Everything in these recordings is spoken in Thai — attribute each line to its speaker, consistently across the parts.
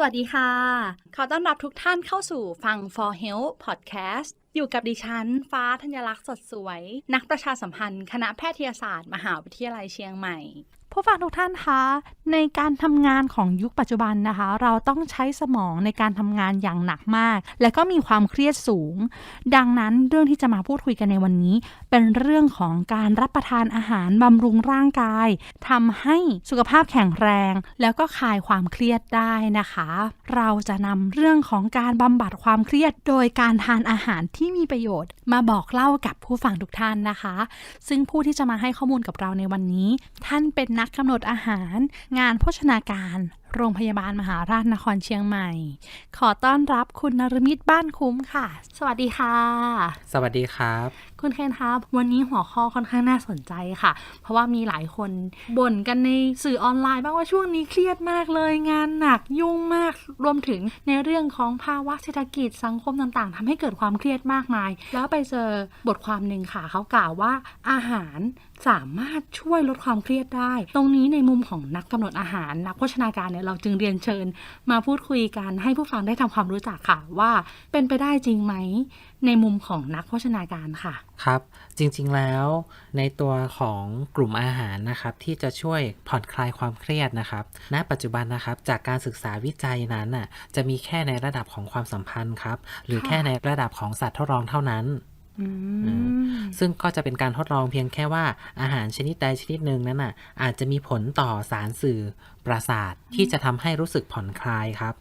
Speaker 1: สวัสดีค่ะ ขอต้อนรับทุกท่านเข้าสู่ฟัง For Health Podcast อยู่กับดิฉัน ฟ้าธัญลักษณ์สดสวย นักประชาสัมพันธ์ คณะแพทยศาสตร์ มหาวิทยาลัยเชียงใหม่ ผู้ฟังทุกท่านคะในการทำงานของยุคปัจจุบันนะคะ เราต้องใช้สมองในการทำงานอย่างหนักมาก และก็มีความเครียดสูง ดังนั้นเรื่องที่จะมาพูดคุยกันในวันนี้ เป็นเรื่องของการรับประทานอาหารบำรุงร่างกายทำให้สุขภาพแข็งแรง แล้วก็คลายความเครียดได้นะคะ เราจะนำเรื่องของการบำบัดความเครียด โดยการทานอาหารที่มีประโยชน์ มาบอกเล่ากับผู้ฟังทุกท่านนะคะ ซึ่งผู้ที่จะมาให้ข้อมูลกับเราในวันนี้ ท่านเป็นนักกำหนดอาหาร งานโภชนาการโรงพยาบาลมหาราชนครเชียงใหม่ ขอต้อนรับคุณนรมิตบ้านคุ้มค่ะ สวัสดีค่ะ
Speaker 2: สวัสดีครับ
Speaker 1: คุณเคนครับ วันนี้หัวข้อค่อนข้างน่าสนใจค่ะ เพราะว่ามีหลายคนบ่นกันในสื่อออนไลน์บ้างว่าช่วงนี้เครียดมากเลย งานหนักยุ่งมาก รวมถึงในเรื่องของภาวะเศรษฐกิจสังคมต่างๆทำให้เกิดความเครียดมากมาย แล้วไปเจอบทความหนึ่งค่ะ เขากล่าวว่าอาหารสามารถช่วยลดความเครียดได้ ตรงนี้ในมุมของนักกำหนดอาหารนักโภชนาการเนี่ยเราจึงเรียนเชิญมาพูดคุยกันให้ผู้ฟังได้ทำความรู้จักค่ะว่าเป็นไปได้จริงไหมในมุมของนักโภชนาการค่ะ
Speaker 2: ครับ จริงๆแล้วในตัวของกลุ่มอาหารนะครับ ที่จะช่วยผ่อนคลายความเครียดนะครับ ณ ปัจจุบันนะครับ จากการศึกษาวิจัยนั้นน่ะจะมีแค่ในระดับของความสัมพันธ์ครับ หรือ
Speaker 1: ค่ะ
Speaker 2: แค่ในระดับของสัตว์ทดลองเท่านั้น
Speaker 1: อืม
Speaker 2: ซึ่งก็จะเป็นการทดลองเพียงแค่ว่าอาหารชนิดใดชนิดหนึ่งนั้นน่ะ อาจจะมีผลต่อสารสื่อประสาทที่จะทำให้รู้สึกผ่อนคลายครับ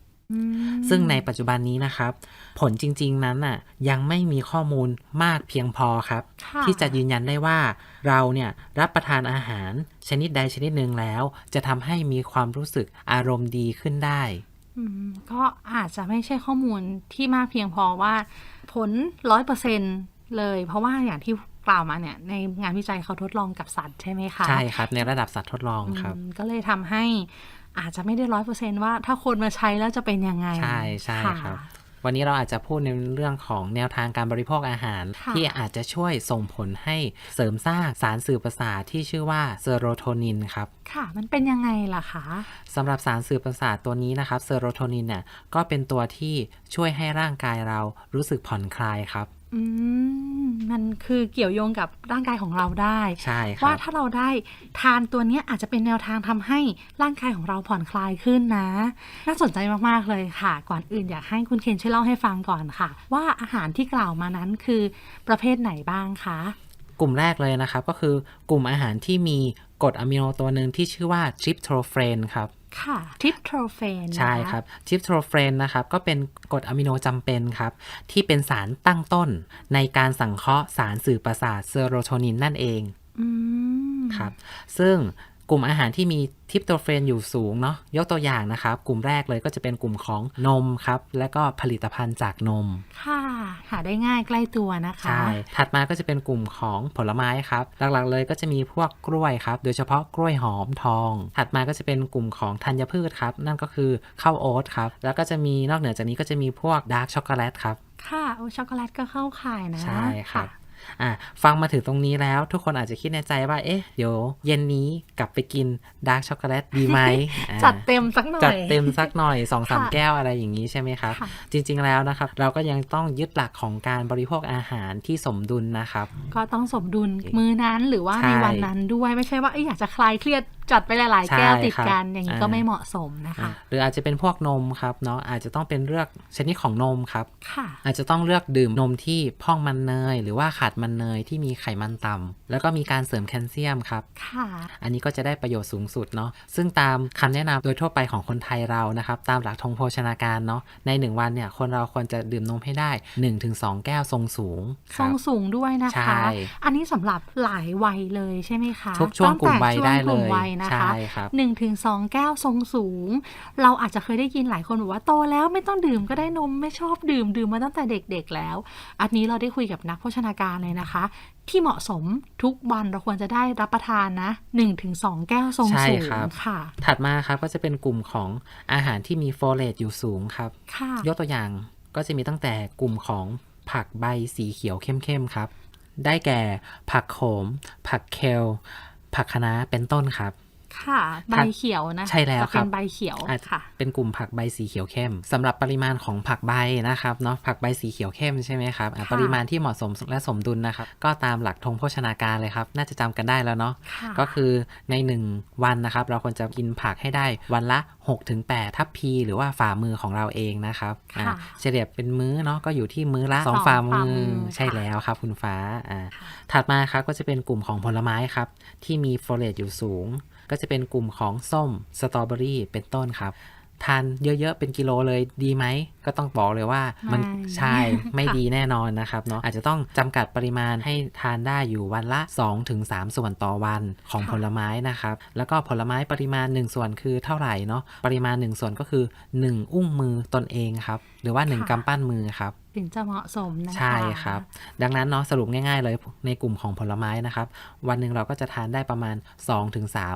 Speaker 2: ซึ่งในปัจจุบันนี้นะครับ ผลจริง ๆนั้นน่ะ ยังไม่มีข้อมูลมากเพียงพอครับ
Speaker 1: ค่ะ
Speaker 2: ที่จะยืนยันได้ว่าเราเนี่ยรับประทานอาหารชนิดใดชนิดหนึ่งแล้ว จะทำให้มีความรู้สึกอารมณ์ดีขึ้นได้
Speaker 1: อืมก็อาจจะไม่ใช่ข้อมูลที่มากเพียงพอว่า ผลร้อยเปอร์เซ็น เลย เพราะว่าอย่างที่กล่าวมาเนี่ยในงานวิจัยเขาทดลองกับสัตว์ใช่ไหมคะ
Speaker 2: ใช่ครับในระดับสัตว์ทดลองครับ
Speaker 1: อืมก็เลยทำให้อาจจะไม่ได้ร้อยเปอร์เซนว่าถ้าคนมาใช้แล้วจะเป็นยังไง
Speaker 2: ใช่ใช่
Speaker 1: ค่ะ
Speaker 2: ครับ วันนี้เราอาจจะพูดในเรื่องของแนวทางการบริโภคอาหาร
Speaker 1: ค่ะ
Speaker 2: ที่อาจจะช่วยส่งผลให้เสริมสร้างสารสื่อประสาทที่ชื่อว่าเซโรโทนินครับ
Speaker 1: ค่ะ มันเป็นยังไงล่ะคะ
Speaker 2: สำหรับสารสื่อประสาทตัวนี้นะครับเซโรโทนินเนี่ยก็เป็นตัวที่ช่วยให้ร่างกายเรารู้สึกผ่อนคลายครับ
Speaker 1: อืมมันคือเกี่ยวโยงกับร่างกายของเราได้
Speaker 2: ใช่ค
Speaker 1: ว่า
Speaker 2: รับ
Speaker 1: ถ้าเราได้ทานตัวเนี้ยอาจจะเป็นแนวทางทำให้ร่างกายของเราผ่อนคลายขึ้นนะ น่าสนใจมาก ๆ เลยค่ะ ก่อนอื่นอยากให้คุณเคนช่วยเล่าให้ฟังก่อนค่ะ ว่าอาหารที่กล่าวมานั้นคือประเภทไหนบ้างคะ
Speaker 2: กลุ่มแรกเลยนะครับ ก็คือกลุ่มอาหารที่มีกรดอะมิโนตัวหนึ่งที่ชื่อว่าทริปโทรเฟนครับ
Speaker 1: ค่ะทริปโทรเฟน
Speaker 2: ใช่ครับทริปโทรเฟนนะครับ ก็เป็นกรดอะมิโนจำเป็นครับ ที่เป็นสารตั้งต้นในการสังเคราะห์สารสื่อประสาทเซโรโทนินนั่นเอง
Speaker 1: อืม
Speaker 2: ครับ ซึ่ง กลุ่มอาหารที่มีทริปโตเฟนอยู่สูงเนาะยกตัวอย่างนะครับ กลุ่มแรกเลยก็จะเป็นกลุ่มของนมครับ และก็ผลิตภัณฑ์จากนม
Speaker 1: ค่ะ หาได้ง่ายใกล้ตัวนะคะ
Speaker 2: ใช่ ถัดมาก็จะเป็นกลุ่มของผลไม้ครับ หลักๆเลยก็จะมีพวกกล้วยครับ โดยเฉพาะกล้วยหอมทอง ถัดมาก็จะเป็นกลุ่มของธัญพืชครับ นั่นก็คือข้าวโอ๊ตครับ แล้วก็จะมีนอกเหนือจากนี้ก็จะมีพวกดาร์กช็อกโกแลตครับ
Speaker 1: ค่ะโอช็อกโกแลตก็เข้าข่ายนะ
Speaker 2: ใช่ครับ อะฟังมาถึงตรงนี้แล้วทุกคนอาจจะคิดในใจว่า เอ๊ะ เดี๋ยวเย็นนี้กลับไปกินดาร์กช็อกโกแลตดีไหมอ่า
Speaker 1: จัดเต็มสักหน่อย
Speaker 2: จัดเต็มสักหน่อยสองสาม
Speaker 1: ค่ะ
Speaker 2: แก้วอะไรอย่างนี้ใช่ไหมครับ
Speaker 1: ค่ะ
Speaker 2: จริง ๆ แล้วนะครับ เราก็ยังต้องยึดหลักของการบริโภคอาหารที่สมดุลนะครับ
Speaker 1: ก็ต้องสมดุลมือนั้นหรือว่า
Speaker 2: ใช่
Speaker 1: ในวันนั้นด้วยไม่ใช่ว่าเอ้ยอยากจะคลายเครียด จัดไปหลาย ๆ แก้ว
Speaker 2: ใช่
Speaker 1: ติดกัน
Speaker 2: ครับ
Speaker 1: อย่างนี้
Speaker 2: อ่า
Speaker 1: ก็ไม่เหมาะสมนะคะ
Speaker 2: อะหรืออาจจะเป็นพวกนมครับเนาะอาจจะต้องเป็นเลือกชนิดของนมครับ
Speaker 1: ค่ะ
Speaker 2: อาจจะต้องเลือกดื่มนมที่พร่องมันเนย หรือว่าขาดมันเนยที่มีไขมันต่ำแล้วก็มีการเสริมแคลเซียมครับ
Speaker 1: ค่ะ
Speaker 2: อันนี้ก็จะได้ประโยชน์สูงสุดเนาะซึ่งตามคำแนะนำโดยทั่วไปของคนไทยเรานะครับตามหลักธงโภชนาการเนาะใน 1 วันเนี่ยคนเราควรจะดื่มนมให้ได้ 1-2 แก้วทรงสูงค
Speaker 1: ทร
Speaker 2: รั
Speaker 1: ง
Speaker 2: บ
Speaker 1: สูงด้วยนะ
Speaker 2: ใช่
Speaker 1: คะ อันนี้สำหรับหลายวัยเลยใช่ไหมคะ
Speaker 2: ทุกช่วงกลุ่มวัย
Speaker 1: ตั้งแต่
Speaker 2: ได้
Speaker 1: ช่วงกลุ่ม
Speaker 2: เลย
Speaker 1: วัยนะ
Speaker 2: ใช่
Speaker 1: คะ
Speaker 2: ครับ
Speaker 1: 1นถึงสแก้วทรงสูง เราอาจจะเคยได้ยินหลายคนบอกว่าโตแล้วไม่ต้องดื่มก็ได้นมไม่ชอบดื่มดื่มมาตั้งแต่เด็กๆแล้ว อันนี้เราได้คุยกับนักโภชนาการเลยนะคะ ที่เหมาะสมทุกวันเราควรจะได้รับประทานนะ 1-2ถึงแก้วทรง
Speaker 2: ใช่
Speaker 1: สูง
Speaker 2: ครับ
Speaker 1: ค่ะ
Speaker 2: ถัดมาครับก็จะเป็นกลุ่มของอาหารที่มีโฟเลตอยู่สูงครับ
Speaker 1: ค่ะ
Speaker 2: ยกตัวอย่างก็จะมีตั้งแต่กลุ่มของผักใบสีเขียวเข้มๆครับ ได้แก่ผักโขม ผักเคล ผักคะน้าเป็นต้นครับ
Speaker 1: ค่ะ ใบ
Speaker 2: ถัด
Speaker 1: เขียวนะ
Speaker 2: ใช่แล้ว
Speaker 1: จะ
Speaker 2: ครั
Speaker 1: เป็
Speaker 2: บ
Speaker 1: นใบเขียว
Speaker 2: อาจ
Speaker 1: ค่ะ
Speaker 2: เป็นกลุ่มผักใบสีเขียวเข้มสำหรับปริมาณของผักใบนะครับเนาะผักใบสีเขียวเข้มใช่ไหมครับอะ
Speaker 1: ค่ะ
Speaker 2: ปริมาณที่เหมาะสมและสมดุลนะครับก็ตามหลักธงโภชนาการเลยครับ น่าจะจำกันได้แล้วเนาะ
Speaker 1: ค่ะ
Speaker 2: ก็คือใน 1 วันนะครับ เราควรจะกินผักให้ได้วันละ 6-8 ทัพพี หรือว่าฝ่ามือของเราเองนะครับอะ
Speaker 1: ค่ะ
Speaker 2: เฉลี่ยเป็นมื้อเนาะก็อยู่ที่มื้อละ
Speaker 1: สอง
Speaker 2: 2ฝ่ามื
Speaker 1: ฝ่า
Speaker 2: อ
Speaker 1: มือ
Speaker 2: ใช่
Speaker 1: ค่ะ
Speaker 2: แล้วครับคุณฟ้าอ่า
Speaker 1: ค่ะ
Speaker 2: ถัดมาครับก็จะเป็นกลุ่มของผลไม้ครับที่มีโฟเลตอยู่สูง ก็จะเป็นกลุ่มของส้มสตรอเบอรี่เป็นต้นครับทานเยอะๆ เป็นกิโลเลยดีไหม ก็ต้องบอกเลยว่ามัน
Speaker 1: ไม่
Speaker 2: ใช่ไม่
Speaker 1: ค่ะ
Speaker 2: ดีแน่นอนนะครับเนาะอาจจะต้องจำกัดปริมาณให้ทานได้อยู่วันละ 2-3 ส่วนต่อวันของผลไม้นะครับ แล้วก็ผลไม้ปริมาณ 1 ส่วนคือเท่าไหร่เนาะปริมาณ 1 ส่วนก็คือ 1 อุ้งมือตนเองครับ หรือว่า 1กำปั้นมือครับ
Speaker 1: ถึงจะเหมาะสมนะคะ
Speaker 2: ใช่ครับ ดังนั้นเนาะสรุปง่าย ๆ เลยในกลุ่มของผลไม้นะครับ วันหนึ่งเราก็จะทานได้ประมาณ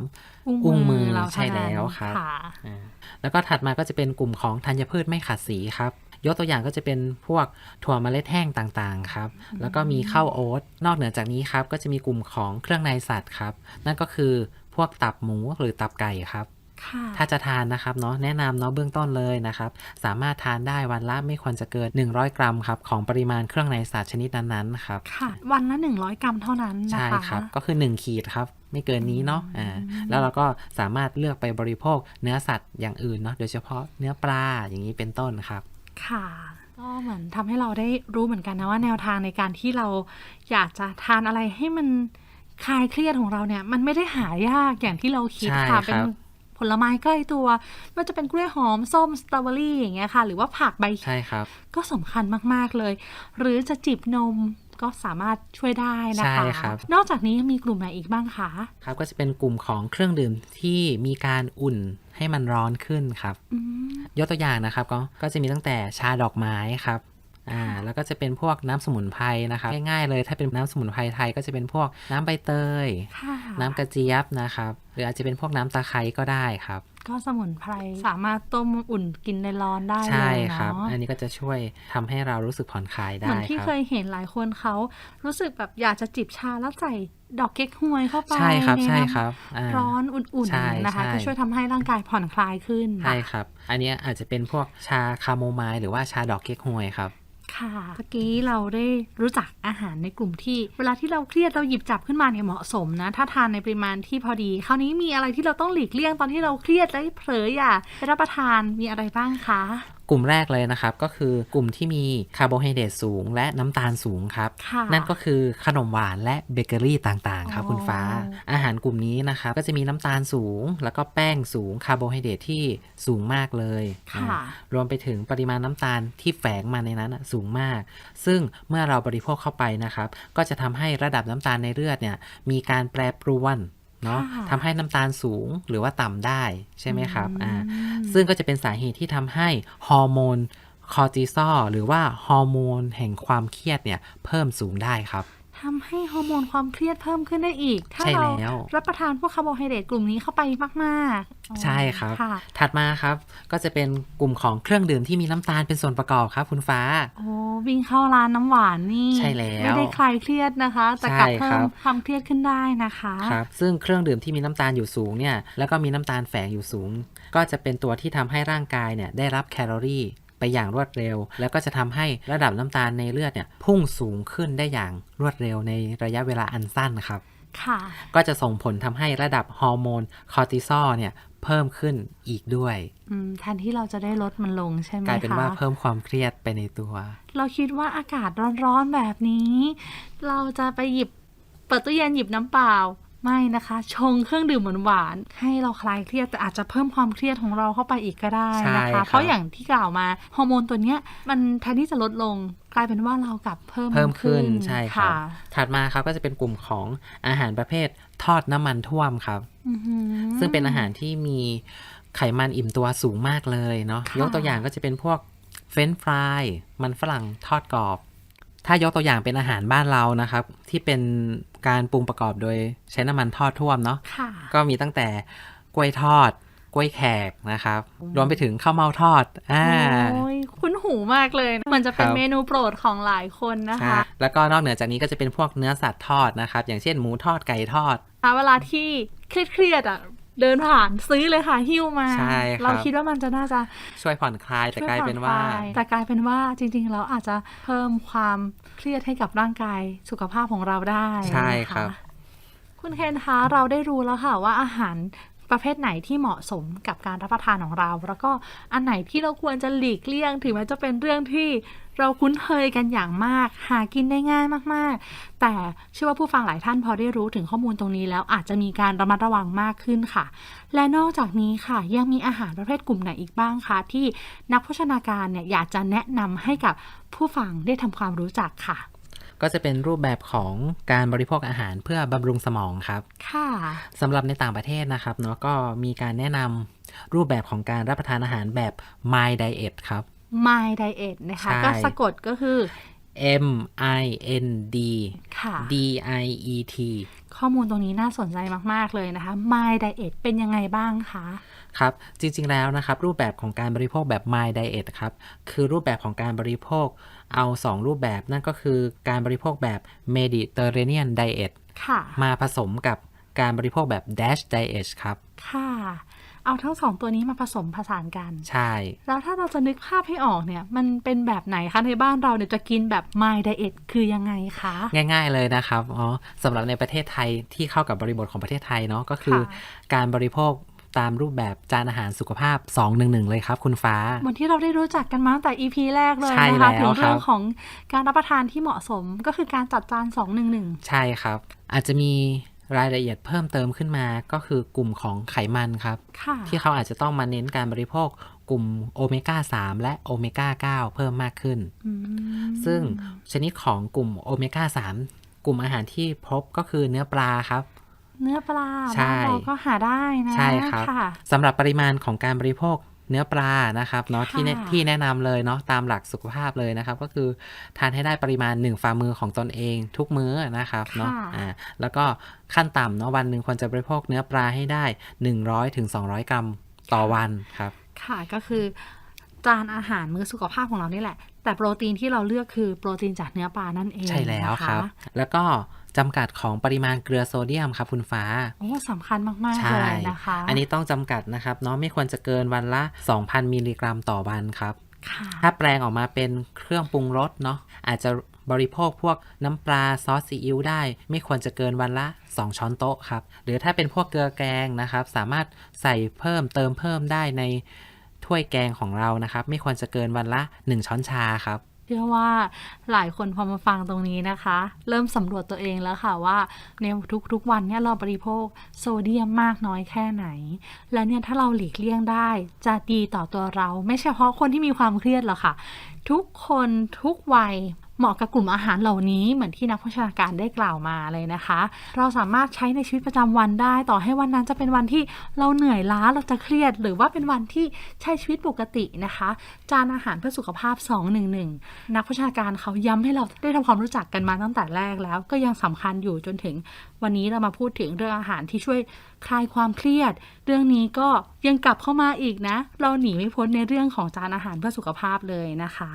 Speaker 2: 2-3อุ้งมือ
Speaker 1: เรา
Speaker 2: ใช่แล้วครับ
Speaker 1: ค่ะ
Speaker 2: อ่าแล้วก็ถัดมาก็จะเป็นกลุ่มของธัญพืชไม่ขัดสีครับยกตัวอย่างก็จะเป็นพวกถั่วเมล็ดแห้งต่างๆครับ แล้วก็มีข้าวโอ๊ต นอกเหนือจากนี้ครับ ก็จะมีกลุ่มของเครื่องในสัตว์ครับ นั่นก็คือพวกตับหมูหรือตับไก่ครับ
Speaker 1: ค่ะ
Speaker 2: ถ้าจะทานนะครับเนาะแนะนำเนาะเบื้องต้นเลยนะครับ สามารถทานได้วันละไม่ควรจะเกิน 100 กรัมครับของปริมาณเครื่องในสัตว์ชนิดนั้นๆครับ
Speaker 1: ค่ะ วันละ 100 กรัมเท่านั้นนะคะ
Speaker 2: ใช่ครับ ก็คือ 1 ขีดครับ ไม่เกินนี้เนาะอ่าแล้วเราก็สามารถเลือกไปบริโภคเนื้อสัตว์อย่างอื่นเนาะโดยเฉพาะเนื้อปลาอย่างนี้เป็นต้นครับ
Speaker 1: ค่ะ ก็เหมือนทำให้เราได้รู้เหมือนกันนะว่าแนวทางในการที่เราอยากจะทานอะไรให้มันคลายเครียดของเราเนี่ย มันไม่ได้หายากอย่างที่เราคิด
Speaker 2: ใช่
Speaker 1: ค่ะ
Speaker 2: ครับ
Speaker 1: เป็น ผลไม้ใกล้ตัวไม่ว่าจะเป็นกล้วยหอมส้มสตรอเบอรี่อย่างเงี้ยค่ะ หรือว่าผักใบ
Speaker 2: ใช่ครับ
Speaker 1: ก็สำคัญมากๆเลย หรือจะจิบนมก็สามารถช่วยได้นะคะ
Speaker 2: ใช่ครับ
Speaker 1: นอกจากนี้ยังมีกลุ่มไหนอีกบ้างคะ
Speaker 2: ครับก็จะเป็นกลุ่มของเครื่องดื่มที่มีการอุ่นให้มันร้อนขึ้นครับ
Speaker 1: อืม
Speaker 2: ยกตัวอย่างนะครับก็ก็จะมีตั้งแต่ชาดอกไม้ครับอ่าแล้วก็จะเป็นพวกน้ำสมุนไพรนะครับง่ายๆเลย ถ้าเป็นน้ำสมุนไพรไทยก็จะเป็นพวกน้ำใบเตย
Speaker 1: ค่ะ
Speaker 2: น้ำกระเจี๊ยบนะครับ หรืออาจจะเป็นพวกน้ำตะไคร้ก็ได้ครับ
Speaker 1: ก็สมุนไพรสามารถต้มอุ่นกินในร้อนได้เล
Speaker 2: ใช่
Speaker 1: ย
Speaker 2: ครับ
Speaker 1: เนาะ
Speaker 2: อันนี้ก็จะช่วยทำให้เรารู้สึกผ่อนคลาย
Speaker 1: เห
Speaker 2: ได้
Speaker 1: มือนที่
Speaker 2: ครับ
Speaker 1: เคยเห็นหลายคนเขารู้สึกแบบอยากจะจิบชาแล้วใส่ดอกเก๊กฮวยเข้าไป
Speaker 2: ใช่ครับ
Speaker 1: น
Speaker 2: ใช่
Speaker 1: น้ำ
Speaker 2: ครับอ่า
Speaker 1: ร้อนอุ่น
Speaker 2: ใช่
Speaker 1: ๆนะคะ
Speaker 2: ใช่
Speaker 1: ก็ช่วยทำให้ร่างกายผ่อนคลายขึ้น
Speaker 2: ใช่ครับ อันเนี้ยอาจจะเป็นพวกชาคาโมไมล์หรือว่าชาดอกเก๊กฮวยครับ
Speaker 1: ค่ะเมื่อกี้เราได้รู้จักอาหารในกลุ่มที่ เวลาที่เราเครียดเราหยิบจับขึ้นมาเนี่ยเหมาะสมนะ ถ้าทานในปริมาณที่พอดี คราวนี้มีอะไรที่เราต้องหลีกเลี่ยงตอนที่เราเครียดและเผลออย่าไปรับประทานมีอะไรบ้างคะ
Speaker 2: กลุ่มแรกเลยนะครับ ก็คือกลุ่มที่มีคาร์โบไฮเดรตสูง และน้ำตาลสูงครับ
Speaker 1: ค่ะ
Speaker 2: นั่นก็คือขนมหวานและเบเกอรี่ต่างๆ ครับ
Speaker 1: อ๋อ
Speaker 2: คุณฟ้า อาหารกลุ่มนี้นะครับก็จะมีน้ำตาลสูง แล้วก็แป้งสูงคาร์โบไฮเดรตที่สูงมากเลย
Speaker 1: ค่ะ
Speaker 2: อ่ารวมไปถึงปริมาณน้ำตาลที่แฝงมาในนั้นอะสูงมาก ซึ่งเมื่อเราบริโภคเข้าไปนะครับ ก็จะทำให้ระดับน้ำตาลในเลือดเนี่ยมีการแปรปรวน เนาะ
Speaker 1: ค่ะ
Speaker 2: ทำให้น้ำตาลสูงหรือว่าต่ำได้ใช่ไหมครับอ่า
Speaker 1: อืม
Speaker 2: ซึ่งก็จะเป็นสาเหตุที่ทำให้ฮอร์โมนคอร์ติซอลหรือว่าฮอร์โมนแห่งความเครียดเนี่ยเพิ่มสูงได้ครับ
Speaker 1: ทำให้ฮอร์โมนความเครียดเพิ่มขึ้นได้อีก ถ้า
Speaker 2: ใช่
Speaker 1: เรา
Speaker 2: แล้ว
Speaker 1: รับประทานพวกคาร์โบไฮเดรตกลุ่มนี้เข้าไปมากๆอ๋อ
Speaker 2: ใช่ครับ
Speaker 1: ค่ะ
Speaker 2: ถัดมาครับ ก็จะเป็นกลุ่มของเครื่องดื่มที่มีน้ำตาลเป็นส่วนประกอบครับ คุณฟ้า
Speaker 1: โอ้วิ่งเข้าร้านน้ำหวานนี่
Speaker 2: ใช่แล้ว
Speaker 1: ไม่ได้คลายเครียดนะคะ แต่กลับ
Speaker 2: ใช่
Speaker 1: เพิ่
Speaker 2: ครั
Speaker 1: ม
Speaker 2: บ
Speaker 1: ความเครียดขึ้นได้นะคะ
Speaker 2: ครับซึ่งเครื่องดื่มที่มีน้ำตาลอยู่สูงเนี่ย แล้วก็มีน้ำตาลแฝงอยู่สูง ก็จะเป็นตัวที่ทำให้ร่างกายเนี่ยได้รับแคลอรี่ ไปอย่างรวดเร็ว แล้วก็จะทำให้ระดับน้ำตาลในเลือดเนี่ยพุ่งสูงขึ้นได้อย่างรวดเร็วในระยะเวลาอันสั้นครับ
Speaker 1: ค่ะ
Speaker 2: ก็จะส่งผลทำให้ระดับฮอร์โมนคอร์ติซอลเนี่ยเพิ่มขึ้นอีกด้วย
Speaker 1: อืมแทนที่เราจะได้ลดมันลงใช่ไหม
Speaker 2: กลายเป็น
Speaker 1: คะ
Speaker 2: ว่าเพิ่มความเครียดไปในตัว
Speaker 1: เราคิดว่าอากาศร้อนๆแบบนี้ เราจะไปหยิบเปิดตู้เย็นหยิบน้ำเปล่า ไม่นะคะ ชงเครื่องดื่มหวานๆให้เราคลายเครียดแต่อาจจะเพิ่มความเครียดของเราเข้าไปอีกก็ได้
Speaker 2: ใช่
Speaker 1: นะ
Speaker 2: ครั
Speaker 1: คะ
Speaker 2: บ
Speaker 1: เพราะอย่างที่กล่าวมาฮอร์โมนตัวเนี้ยมันแทนที่จะลดลงกลายเป็นว่าเรากลับเพิ่ม
Speaker 2: เพิ่มขึ้น
Speaker 1: ขึ้น
Speaker 2: ใช่ครับะถัดมาครับก็จะเป็นกลุ่มของอาหารประเภททอดน้ำมันท่วมครับ
Speaker 1: อื้อหือ
Speaker 2: ซึ่งเป็นอาหารที่มีไขมันอิ่มตัวสูงมากเลยเนาะ
Speaker 1: ค่ะ
Speaker 2: ยกตัวอย่างก็จะเป็นพวกเฟรนช์ฟรายมันฝรั่งทอดกรอบ ถ้ายกตัวอย่างเป็นอาหารบ้านเรานะครับ ที่เป็นการปรุงประกอบโดยใช้น้ำมันทอดท่วมเนาะ
Speaker 1: ค่ะ
Speaker 2: ก็มีตั้งแต่กล้วยทอดกล้วยแขกนะครับ รวมไปถึงข้าวเม่าทอดอ่า
Speaker 1: โอ้ยคุ้นหูมากเลยนะมันจะเป็น
Speaker 2: ครับ
Speaker 1: เมนูโปรดของหลายคนนะ
Speaker 2: ใช่
Speaker 1: คะ
Speaker 2: แล้วก็นอกเหนือจากนี้ก็จะเป็นพวกเนื้อสัตว์ทอดนะครับ อย่างเช่นหมูทอดไก่ทอด
Speaker 1: เวลาที่เครียดๆอะ เดินผ่านซื้อเลยค่ะหิ้วมา
Speaker 2: ใช่ครับ
Speaker 1: เราคิดว่ามันจะน่าจะ
Speaker 2: ช่วยผ่อนคลายแต่
Speaker 1: ช่วย
Speaker 2: กลายเป็นว่า
Speaker 1: ผ่อคลยแต่กลายเป็นว่าจริงๆแล้วอาจจะเพิ่มความเครียดให้กับร่างกายสุขภาพของเราได้
Speaker 2: ใช่
Speaker 1: นะะ
Speaker 2: ครับ
Speaker 1: คุณเคนคะเราได้รู้แล้วค่ะว่าอาหารประเภทไหนที่เหมาะสมกับการรับประทานของเรา แล้วก็อันไหนที่เราควรจะหลีกเลี่ยงถึงแม้จะเป็นเรื่องที่ เราคุ้นเคยกันอย่างมาก หากินได้ง่ายมากๆ แต่เชื่อว่าผู้ฟังหลายท่านพอได้รู้ถึงข้อมูลตรงนี้แล้วอาจจะมีการระมัดระวังมากขึ้นค่ะ และนอกจากนี้ค่ะ ยังมีอาหารประเภทกลุ่มไหนอีกบ้างคะที่นักโภชนาการเนี่ยอยากจะแนะนำให้กับผู้ฟังได้ทำความรู้จักค่ะ
Speaker 2: ก็จะเป็นรูปแบบของการบริโภคอาหารเพื่อบำรุงสมองครับ
Speaker 1: ค่ะ
Speaker 2: สำหรับในต่างประเทศนะครับเนาะก็มีการแนะนำรูปแบบของการรับประทานอาหารแบบ My Diet ครับ
Speaker 1: My Diet นะคะ
Speaker 2: ใช่
Speaker 1: ก็สะกดก็คือ
Speaker 2: M I N D
Speaker 1: ค่ะ
Speaker 2: D I E T
Speaker 1: ข้อมูลตรงนี้น่าสนใจมาก ๆ เลยนะคะ My Diet เป็นยังไงบ้างคะ
Speaker 2: ครับจริงๆแล้วนะครับ รูปแบบของการบริโภคแบบ My Diet ครับคือรูปแบบของการบริโภคเอา 2 รูปแบบนั่นก็คือการบริโภคแบบ Mediterranean Diet
Speaker 1: ค่ะ
Speaker 2: มาผสมกับการบริโภคแบบ Dash Diet ครับ
Speaker 1: ค่ะ เอาทั้งสองตัวนี้มาผสมผสานกัน
Speaker 2: ใช่
Speaker 1: แล้วถ้าเราจะนึกภาพให้ออกเนี่ย มันเป็นแบบไหนคะ ในบ้านเราเนี่ยจะกินแบบ My Diet คือยังไงคะ
Speaker 2: ง่าย ๆเลยนะครับอ๋อสำหรับในประเทศไทยที่เข้ากับบริบทของประเทศไทยเนาะก็คือ
Speaker 1: ค่ะ
Speaker 2: การบริโภคตามรูปแบบจานอาหารสุขภาพ 211 เลยครับคุณฟ้า
Speaker 1: เหมือนที่เราได้รู้จักกันมาตั้งแต่ EP แรกเลย
Speaker 2: ใช่
Speaker 1: นะคะ
Speaker 2: แล้ว
Speaker 1: ถึงเรื่อง
Speaker 2: ครับ
Speaker 1: ของการรับประทานที่เหมาะสมก็คือการจัดจาน 211
Speaker 2: ใช่ครับ อาจจะมี รายละเอียดเพิ่มเติมขึ้นมาก็คือกลุ่มของไขมันครับ
Speaker 1: ค่ะ
Speaker 2: ที่เขาอาจจะต้องมาเน้นการบริโภคกลุ่มโอเมก้า 3 และโอเมก้า 9 เพิ่มมากขึ้น
Speaker 1: อืม
Speaker 2: ซึ่งชนิดของกลุ่มโอเมก้า 3 กลุ่มอาหารที่พบก็คือเนื้อปลาครับ
Speaker 1: เนื้อปลา
Speaker 2: ใช่
Speaker 1: บ้านเราก็หาได้นะ
Speaker 2: ใช่ครับ
Speaker 1: ค่ะ
Speaker 2: สำหรับปริมาณของการบริโภค เนื้อปลานะครับเนาะที่แนะ
Speaker 1: ค่ะ
Speaker 2: ที่แนะนำเลยเนาะตามหลักสุขภาพเลยนะครับ ก็คือทานให้ได้ปริมาณ 1 ฝ่ามือของตนเองทุกมื้อนะครับเนาะอ่าแล้วก็ขั้นต่ำเนาะวันหนึ่งควรจะบริโภคเนื้อปลาให้ได้ 100ถึง200กรัมต่อวันครับ
Speaker 1: ค่ะก็คือจานอาหารมื้อสุขภาพของเรานี่แหละ แต่โปรตีนที่เราเลือกคือโปรตีนจากเนื้อปลานั่นเอง
Speaker 2: ใช่แล้ว
Speaker 1: นะะ
Speaker 2: ครับ แล้วก็ จำกัดของปริมาณเกลือโซเดียมครับคุณฟ้า
Speaker 1: โอ้สำคัญมากๆ
Speaker 2: ใช่
Speaker 1: เลยนะคะ
Speaker 2: อันนี้ต้องจำกัดนะครับเนาะไม่ควรจะเกินวันละ 2,000 มิลลิกรัมต่อวันครับ
Speaker 1: ค่ะ
Speaker 2: ถ้าแปลงออกมาเป็นเครื่องปรุงรสเนาะอาจจะบริโภคพวกน้ำปลาซอสซีอิ๊วได้ ไม่ควรจะเกินวันละ 2 ช้อนโต๊ะครับ หรือถ้าเป็นพวกเกลือแกงนะครับ สามารถใส่เพิ่มเติมเพิ่มได้ในถ้วยแกงของเรานะครับ ไม่ควรจะเกินวันละ 1 ช้อนชาครับ
Speaker 1: เชื่อว่าหลายคนพอมาฟังตรงนี้นะคะ เริ่มสำรวจตัวเองแล้วค่ะว่าในทุกๆวันเนี่ยเราบริโภคโซเดียมมากน้อยแค่ไหน และเนี่ยถ้าเราหลีกเลี่ยงได้ จะดีต่อตัวเรา ไม่เฉพาะคนที่มีความเครียดหรอกค่ะ ทุกคนทุกวัย เหมาะกับกลุ่มอาหารเหล่านี้เหมือนที่นักโภชนาการได้กล่าวมาเลยนะคะ เราสามารถใช้ในชีวิตประจำวันได้ต่อให้วันนั้นจะเป็นวันที่เราเหนื่อยล้าเราจะเครียด หรือว่าเป็นวันที่ใช้ชีวิตปกตินะคะ จานอาหารเพื่อสุขภาพ 211 นักโภชนาการเขาย้ำให้เราได้ทำความรู้จักกันมาตั้งแต่แรกแล้ว ก็ยังสำคัญอยู่จนถึงวันนี้เรามาพูดถึงเรื่องอาหารที่ช่วยคลายความเครียด เรื่องนี้ก็ยังกลับเข้ามาอีกนะ เราหนีไม่พ้นในเรื่องของจานอาหารเพื่อสุขภาพเลยนะคะ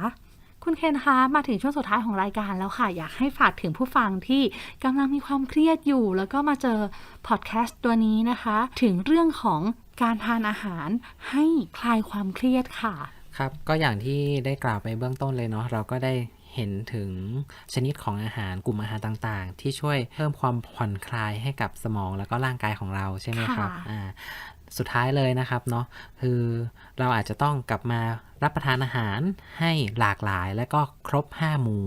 Speaker 1: คุณเคนคะมาถึงช่วงสุดท้ายของรายการแล้วค่ะ อยากให้ฝากถึงผู้ฟังที่กำลังมีความเครียดอยู่ แล้วก็มาเจอพอดแคสต์ตัวนี้นะคะ ถึงเรื่องของการทานอาหารให้คลายความเครียดค่ะ
Speaker 2: ครับ ก็อย่างที่ได้กล่าวไปเบื้องต้นเลยเนาะเราก็ได้เห็นถึงชนิดของอาหารกลุ่มอาหารต่างๆ ที่ช่วยเพิ่มความผ่อนคลายให้กับสมองแล้วก็ร่างกายของเราใช่ไหมครับ
Speaker 1: ค่ะ
Speaker 2: อ่า สุดท้ายเลยนะครับเนาะคือเราอาจจะต้องกลับมารับประทานอาหารให้หลากหลายและก็ครบ 5 หมู่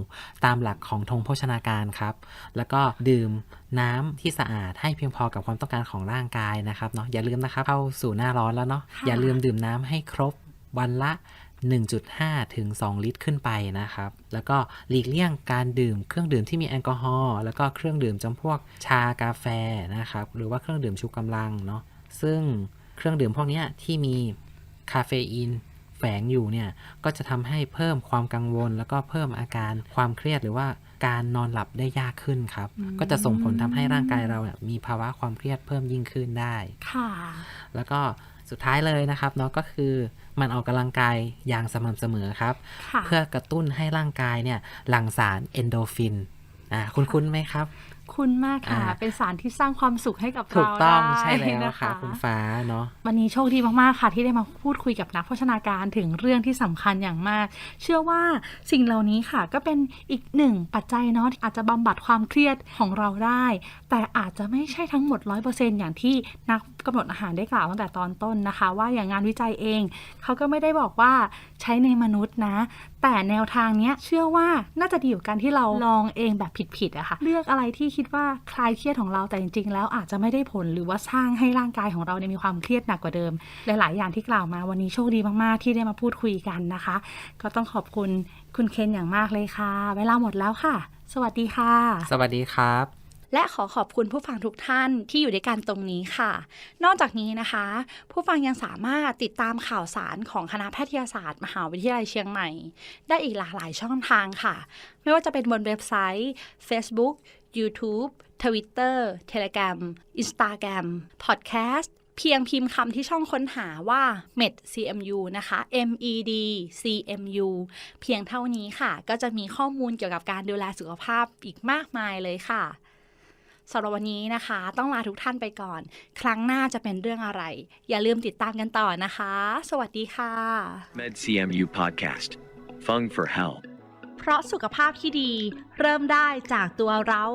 Speaker 2: ตามหลักของธงโภชนาการครับ แล้วก็ดื่มน้ำที่สะอาดให้เพียงพอกับความต้องการของร่างกายนะครับเนาะอย่าลืมนะครับเข้าสู่หน้าร้อนแล้วเนาะ
Speaker 1: ค่ะ
Speaker 2: อย่าลืมดื่มน้ำให้ครบวันละ 1.5 ถึง 2 ลิตรขึ้นไปนะครับ แล้วก็หลีกเลี่ยงการดื่มเครื่องดื่มที่มีแอลกอฮอล์แล้วก็เครื่องดื่มจำพวกชากาแฟนะครับหรือว่าเครื่องดื่มชูกำลังเนาะ ซึ่งเครื่องดื่มพวกเนี้ยที่มีคาเฟอีนแฝงอยู่เนี่ยก็จะทำให้เพิ่มความกังวล แล้วก็เพิ่มอาการความเครียดหรือว่าการนอนหลับได้ยากขึ้นครับ ก็จะส่งผลทำให้ร่างกายเราเนี่ยมีภาวะความเครียดเพิ่มยิ่งขึ้นได้
Speaker 1: ค่ะ
Speaker 2: แล้วก็สุดท้ายเลยนะครับเนาะก็คือมันออกกำลังกายอย่างสม่ำเสมอครับ
Speaker 1: ค่ะ
Speaker 2: เพื่อกระตุ้นให้ร่างกายเนี่ยหลั่งสารเอนโดฟินอ่าคุณคุ้นไหมครับ
Speaker 1: คุณมากค่ะ
Speaker 2: อ่า
Speaker 1: เป็นสารที่สร้างความสุขให้กับ
Speaker 2: ถู
Speaker 1: เรา
Speaker 2: กต้อง
Speaker 1: ได้
Speaker 2: ใช่แล้ว
Speaker 1: นะ
Speaker 2: ค่ะ
Speaker 1: คะ
Speaker 2: คุณฟ้าเนาะ
Speaker 1: วันนี้โชคดีมากๆค่ะ ที่ได้มาพูดคุยกับนักโภชนาการถึงเรื่องที่สำคัญอย่างมาก เชื่อว่าสิ่งเหล่านี้ค่ะ ก็เป็นอีกหนึ่งปัจจัยเนาะที่อาจจะบำบัดความเครียดของเราได้ แต่อาจจะไม่ใช่ทั้งหมด 100%อย่างที่นักกำหนดอาหารได้กล่าวตั้งแต่ตอนต้นนะคะ ว่าอย่างงานวิจัยเองเขาก็ไม่ได้บอกว่าใช้ในมนุษย์นะแต่แนวทางเนี้ยเชื่อว่าน่าจะดีกว่าการที่เราลองเองแบบผิดๆอะค่ะ เลือกอะไรที่คิดว่าคลายเครียดของเราแต่จริง ๆ แล้วอาจจะไม่ได้ผลหรือว่าสร้างให้ร่างกายของเราเนี่ยมีความเครียดหนักกว่าเดิม หลาย ๆ อย่างที่กล่าวมาวันนี้โชคดีมาก ๆ ที่ได้มาพูดคุยกันนะคะ ก็ต้องขอบคุณคุณเคนอย่างมากเลยค่ะ เวลาหมดแล้วค่ะ สวัสดีค่ะ
Speaker 2: สวัสดีครับ
Speaker 1: และขอขอบคุณผู้ฟังทุกท่านที่อยู่ด้วยกันตรงนี้ค่ะ นอกจากนี้นะคะ ผู้ฟังยังสามารถติดตามข่าวสารของคณะแพทยศาสตร์ มหาวิทยาลัยเชียงใหม่ ได้อีกหลากหลายช่องทางค่ะ ไม่ว่าจะเป็นบนเว็บไซต์ Facebook YouTube Twitter Telegram Instagram Podcast เพียงพิมพ์คำที่ช่องค้นหาว่า med cmu นะคะ med cmu เพียงเท่านี้ค่ะ ก็จะมีข้อมูลเกี่ยวกับการดูแลสุขภาพอีกมากมายเลยค่ะสำหรับวันนี้นะคะ ต้องลาทุกท่านไปก่อน ครั้งหน้าจะเป็นเรื่องอะไร อย่าลืมติดตามกันต่อนะคะ สวัสดีค่ะ
Speaker 3: MedCMU Podcast. Fung for Hell.
Speaker 1: เพราะสุขภาพที่ดี เริ่มได้จากตัวเรา